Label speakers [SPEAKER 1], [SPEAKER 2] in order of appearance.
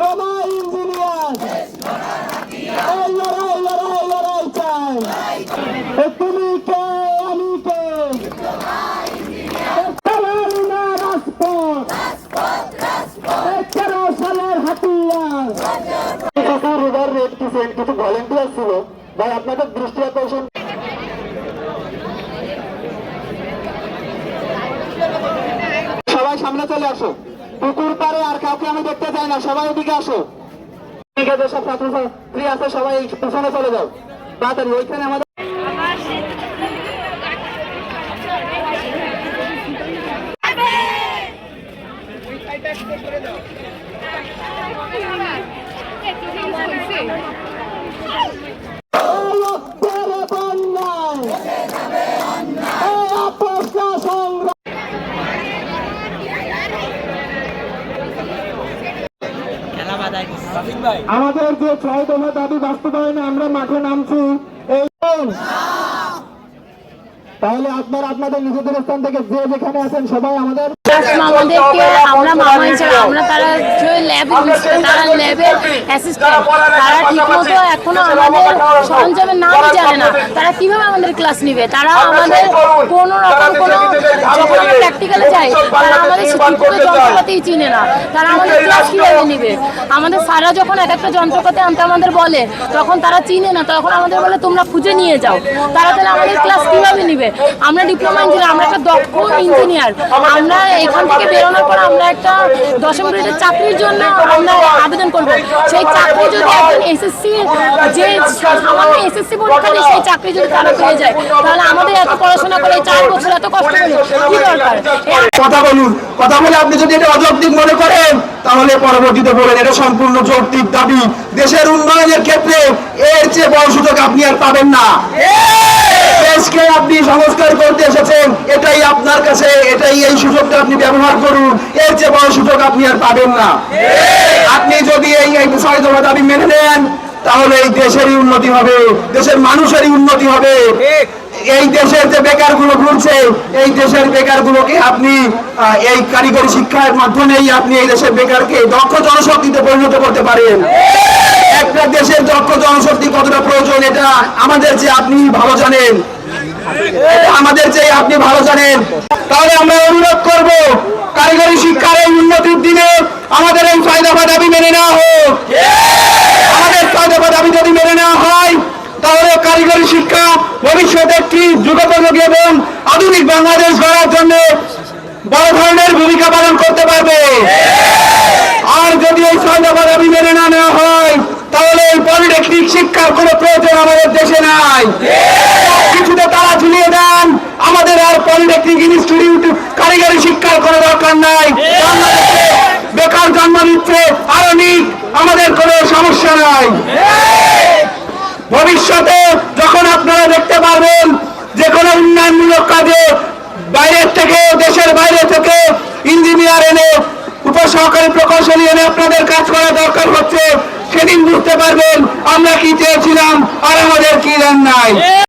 [SPEAKER 1] Diploma engineer এই লড়াই লড়াই লড়াই চাই তুমি কে আমি কে কিছু ভলেন্টিয়ার ছিল ভাই আপনাদের দৃষ্টি আকর্ষণ সবাই সামনে চলে আসো। পুকুর পারে আর কাউকে আমি দেখতে চাই না। সবাই ওদিকে আসো। এদিকে যেসব ছাত্রছাত্রী আছে, সবাই পিছনে চলে যাও। তাড়াতাড়ি, ওইখানে আমাদের এই আমাদের যে ছয় দফা দাবি বাস্তবায়নে আমরা মাঠে নামছি এই তাহলে আপনার আপনাদের নিজেদের স্থান থেকে যে যেখানে আছেন সবাই আমাদের
[SPEAKER 2] আমাদেরকে আমরা মামা হিসেবে আমরা তারা তারা ল্যাবের অ্যাসিস্ট্যান্ট তারা ঠিকমতো এখনও আমাদের সরঞ্জামের নামই জানে না। তারা কীভাবে আমাদের ক্লাস নিবে? তারা আমাদের কোনো রকম কোনো যখন আমরা প্র্যাকটিক্যালে যাই তারা আমাদের ঠিকমতো যন্ত্রপাতিই চিনে না। তারা আমাদের ক্লাস কীভাবে নিবে? আমাদের স্যাররা যখন এক একটা যন্ত্রপাতি আনতে আমাদের বলে তখন তারা চিনে না তখন আমাদের বলে তোমরা খুঁজে নিয়ে যাও। তারা তাহলে আমাদের ক্লাস কীভাবে নিবে? আমরা ডিপ্লোমা ইঞ্জিনিয়ার আমরা একটা দক্ষ ইঞ্জিনিয়ার আমরা এখান থেকে বেরোনোর পর আমরা একটা দশম গ্রেডের চাকরির জন্য আমরা আবেদন করব। সেই চাকরি যদি একজন এসএসসি যে সামান্য এসএসসি পরীক্ষা দিয়ে সেই চাকরি যদি তারা পেয়ে যায় তাহলে আমাদের এত পড়াশোনা করে চার বছর এত কষ্ট করে কি দরকার?
[SPEAKER 3] কথা বলুন কথা বলে আপনি যদি এটা অযৌক্তিক মনে করেন তাহলে পরবর্তীতে বলেন এটা সম্পূর্ণ যৌক্তিক দাবি। দেশের উন্নয়নের ক্ষেত্রে এর চেয়ে বড় সুযোগ আপনি আর পাবেন না। দেশকে আপনি সংস্কার করতে এটাই আপনার কাছে, এটাই এই সুযোগটা আপনি ব্যবহার করুন। এর চেয়ে বড় সুযোগ আপনি আর পাবেন না। আপনি যদি এই ছয় দফা দাবি মেনে নেন, তাহলে এই দেশেরই উন্নতি হবে, দেশের মানুষেরই উন্নতি হবে। এই দেশের যে বেকারগুলো ঘুরছে, এই দেশের বেকার গুলোকে আপনি এই কারিগরি শিক্ষার মাধ্যমেই আপনি এই দেশের বেকারকে দক্ষ জনশক্তিতে পরিণত করতে পারেন। একটা দেশের দক্ষ জনশক্তি কতটা প্রয়োজন, এটা আমাদের যে আপনি ভালো জানেন। আমাদের যে আপনি ভালো জানেন, তাহলে আমরা অনুরোধ করব, কারিগরি শিক্ষার এই উন্নতির দিনে আমাদের এই ছয় দফা দাবি মেনে নেওয়া হোক। আমাদের ছয় দফা দাবি যদি মেনে নেওয়া হয়, তাহলে কারিগরি শিক্ষা ভবিষ্যতে একটি যুগোপযোগী এবং আধুনিক বাংলাদেশ গড়ার জন্য বড় ধরনের ভূমিকা পালন করতে পারবে। আর যদি এই ছয় দফা দাবি মেনে না নেওয়া হয় তাহলে এই পলিটেকনিক শিক্ষার কোনো প্রয়োজন আমাদের দেশে নাই। কিছুতে তারা ঝুলিয়ে দেন। আমাদের আর পলিটেকনিক ইনস্টিটিউট কারিগরি শিক্ষার কোনো দরকার নাই। বেকার জন্ম দিচ্ছে আরও আমাদের কোনো সমস্যা নাই। ভবিষ্যতে যখন আপনারা দেখতে পারবেন যে কোনো উন্নয়নমূলক কাজে বাইরের থেকে, দেশের বাইরে থেকে ইঞ্জিনিয়ার এনে, উপসহকারী প্রকৌশলী এনে আপনাদের কাজ করা দরকার হচ্ছে। সেদিন বুঝতে পারবেন আমরা কি চেয়েছিলাম আর আমাদের কি দেন নাই।